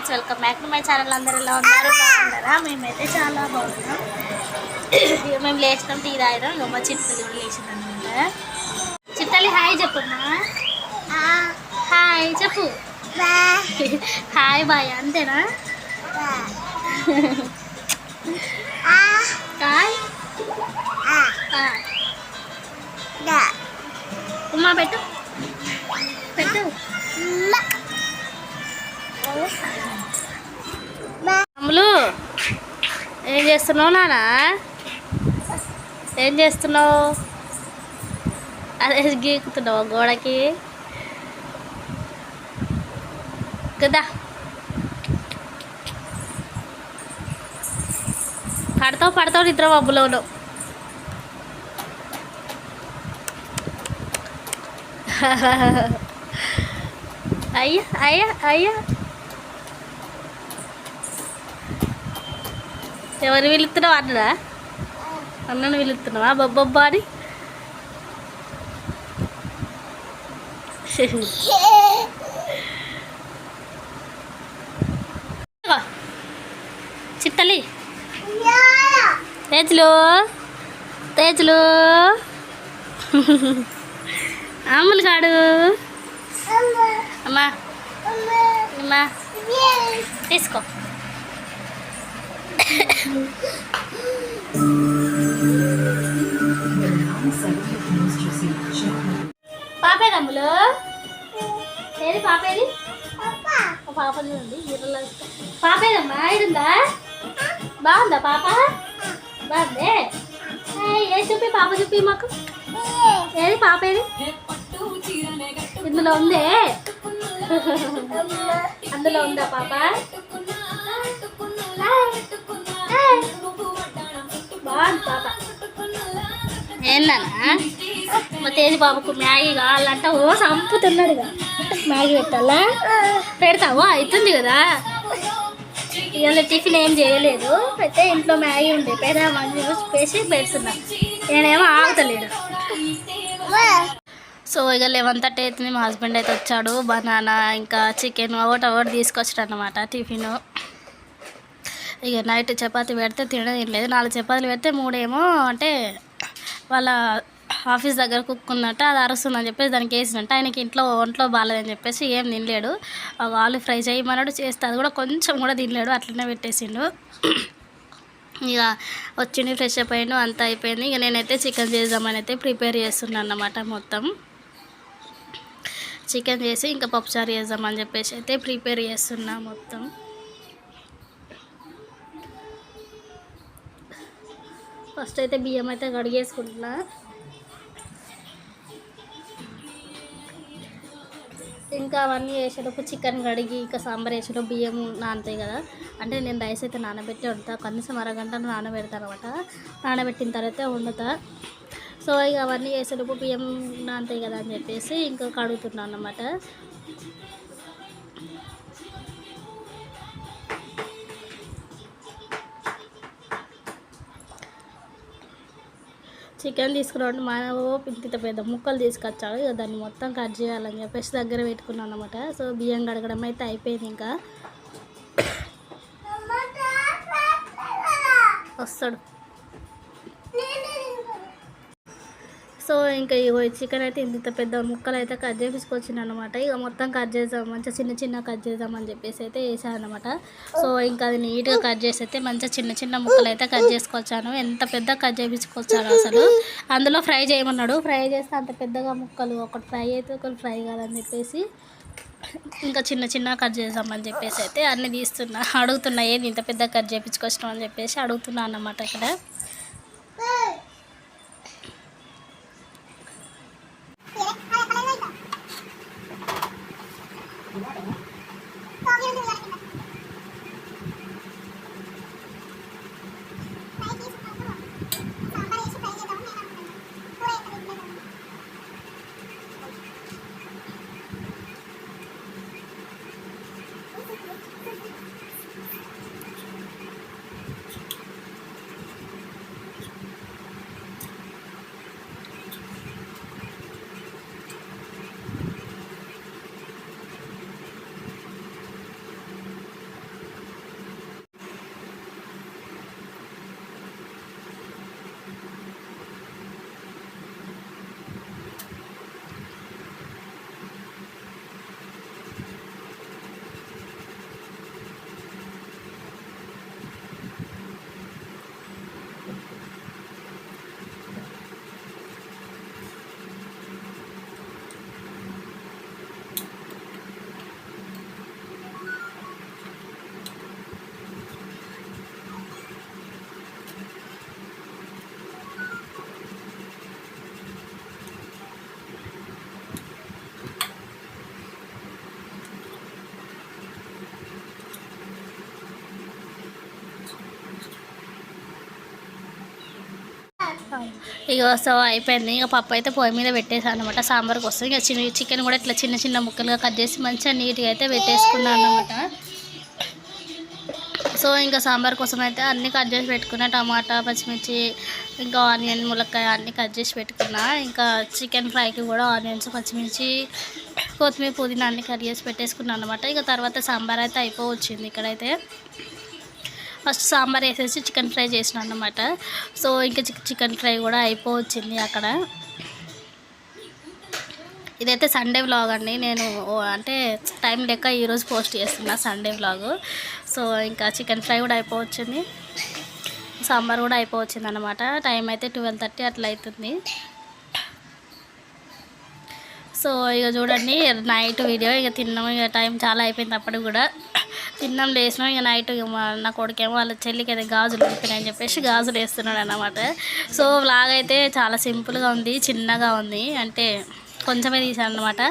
Friends welcome back to my channel. అందరు ఎలా ఉన్నారు? బాగున్నారా? మేమైతే చాలా బాగున్నాం. మేము లేచినాం టీ తాగినాం. ఇక మా చిత్తలు కూడా లేచిందనమాట. చిత్తలి హాయ్ చెప్పున్నా హాయ్ చెప్పు. హాయ్ బాయ్ అంతేనా? హాయ్. హాయ్. ఉమ్మా పెట్టు. పెట్టు. అమ్ములు ఏం చేస్తున్నావు నానా? ఏం చేస్తున్నావు? అదే గీకుతున్నావు గోడకి? కదా పడతావు పడతావు నిద్ర మబ్బులోను అయ్యా అయ్యా అయ్యా. ఎవరు పిలుస్తున్నావు అన్నరా అన్నను పిలుస్తున్నావా? బొబ్బొబ్బా అని? చిత్తలి. తేజులు తేజులు. అమ్ములు కాడు. అమ్మా. అమ్మా. తీసుకో. పాపే అమ్ములు ఏది పాపేది పాపది పాపేదమ్మా ఇడుందా? బాగుందా పాప? బాగుందే? ఏ చూపి పాప చూపి మాకు. ఏది పాపేది? ఇందులో ఉందే? అందులో ఉందా పాప? ఏందన్నా? మా తేజి బాబుకు మ్యాగీ కావాలంటే. ఓ చంపుతున్నాడు ఇక మ్యాగీ పెట్టాలా? పెడతావు? అవుతుంది కదా. ఇవాళ టిఫిన్ ఏం చేయలేదు. అయితే ఇంట్లో మ్యాగీ ఉండే. పెడదామని పేసి పెడుతున్నా. నేనేమో ఆగుతలేడు సో ఇక లెవెన్ థర్టీ అవుతుంది. మా హస్బెండ్ అయితే వచ్చాడు. బనానా ఇంకా చికెన్ ఒకటి ఒకటి తీసుకొచ్చాడు అనమాట టిఫిన్. ఇక నైట్ చపాతీ పెడితే తినడం లేదు. నాలుగు చపాతీలు పెడితే మూడేమో అంటే వాళ్ళ ఆఫీస్ దగ్గర కుక్ ఉందంట అది అరుస్తుందని చెప్పేసి దానికి వేసినట్టు ఆయనకి ఇంట్లో ఒంట్లో బాగాలేదని చెప్పేసి ఏం తినలేడు. వాళ్ళు ఆలు ఫ్రై చేయమన్నాడు చేస్తే అది కూడా కొంచెం కూడా తినలేడు అట్లనే పెట్టేసిండు. ఇక వచ్చింది ఫ్రెష్ అప్ అంతా అయిపోయింది. ఇక నేనైతే చికెన్ చేద్దామని అయితే ప్రిపేర్ చేస్తున్నాను అన్నమాట మొత్తం. చికెన్ చేసి ఇంకా పప్పుచారు చేద్దామని చెప్పేసి అయితే ప్రిపేర్ చేస్తున్నా మొత్తం. ఫస్ట్ అయితే బియ్యం అయితే కడిగేసుకుంటున్నా. ఇంకా అవన్నీ వేసేటప్పుడు చికెన్ కడిగి ఇంకా సాంబార్ వేసేటప్పుడు బియ్యం నానతాయి కదా. అంటే నేను రైస్ అయితే నానబెట్టి వండుతా. కనీసం అరగంట నానబెడతాను అనమాట నానబెట్టిన తర్వాత వండుతా. సో ఇక అవన్నీ వేసేటప్పుడు బియ్యం నానతాయి కదా అని చెప్పేసి ఇంకా కడుగుతున్నాను అనమాట చికెన్ తీసుకురావడం మా ఇంత పెద్ద ముక్కలు తీసుకొచ్చాడు ఇక దాన్ని మొత్తం కట్ చేయాలని చెప్పేసి దగ్గర పెట్టుకున్నాను అనమాట సో బియ్యం కడగడం అయితే అయిపోయింది ఇంకా. వస్తాడు. సో ఇంకా ఇగో చికెన్ అయితే ఇంత పెద్ద ముక్కలు అయితే కట్ చేపించుకొచ్చింది అనమాట ఇక మొత్తం కట్ చేద్దాం మంచిగా చిన్న చిన్న కట్ చేద్దామని చెప్పేసి అయితే వేసాను అనమాట సో ఇంకా అది నీట్గా కట్ చేసి అయితే మంచిగా చిన్న చిన్న ముక్కలు అయితే కట్ చేసుకొచ్చాను. ఎంత పెద్ద కట్ చేపించుకొచ్చాను అసలు. అందులో ఫ్రై చేయమన్నాడు. ఫ్రై చేస్తే అంత పెద్దగా ముక్కలు ఒకటి ఫ్రై అయితే ఒకటి ఫ్రై కాదని చెప్పేసి ఇంకా చిన్న చిన్న కట్ చేద్దామని చెప్పేసి అయితే అన్ని తీస్తున్నా అడుగుతున్నా ఏది ఇంత పెద్ద కట్ చేయించుకొచ్చినాం అని చెప్పేసి అడుగుతున్నా అన్నమాట ఇక్కడ. ఇక సో అయిపోయింది. ఇక పప్పు అయితే పొయ్యి మీద పెట్టేసాను అనమాట సాంబార్ కోసం. ఇక చిన్న చికెన్ కూడా ఇట్లా చిన్న చిన్న ముక్కలుగా కట్ చేసి మంచిగా నీట్గా అయితే పెట్టేసుకున్నాను అనమాట సో ఇంకా సాంబార్ కోసం అయితే అన్నీ కట్ చేసి పెట్టుకున్నా. టమాటా పచ్చిమిర్చి ఇంకా ఆనియన్ ములక్కాయ అన్నీ కట్ చేసి పెట్టుకున్నా. ఇంకా చికెన్ ఫ్రైకి కూడా ఆనియన్స్ పచ్చిమిర్చి కొత్తిమీర పుదీనా అన్నీ కట్ చేసి పెట్టేసుకున్నాను అనమాట ఇక తర్వాత సాంబార్ అయితే అయిపోవచ్చింది ఇక్కడైతే. ఫస్ట్ సాంబార్ వేసేసి చికెన్ ఫ్రై చేసిన అనమాట సో ఇంకా చికెన్ ఫ్రై కూడా అయిపోవచ్చింది అక్కడ. ఇదైతే సండే వ్లాగ్ అండి. నేను ఓ- అంటే టైం లెక్క ఈరోజు పోస్ట్ చేస్తున్నా సండే వ్లాగ్. సో ఇంకా చికెన్ ఫ్రై కూడా అయిపోవచ్చింది. సాంబార్ కూడా అయిపోవచ్చింది అనమాట టైం అయితే ట్వెల్వ్ థర్టీ అట్లా అవుతుంది సో ఇక చూడండి నైట్ వీడియో ఇక తిన్నాం ఇక టైం చాలా అయిపోయింది అప్పటికి కూడా. తిన్నాం లేసినాం ఇక నైట్ ఇక నా కొడుకేమో వాళ్ళ చెల్లికి అయితే గాజులు అని చెప్పేసి గాజులు వేస్తున్నాడు అనమాట సో వ్లాగ్ అయితే చాలా సింపుల్గా ఉంది చిన్నగా ఉంది. అంటే కొంచెమే తీసాను అనమాట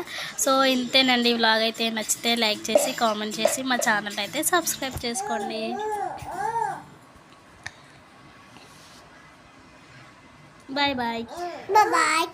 సో ఇంతేనండి వ్లాగ్ అయితే నచ్చితే లైక్ చేసి కామెంట్ చేసి మా ఛానల్ అయితే సబ్స్క్రైబ్ చేసుకోండి. Bye bye bye.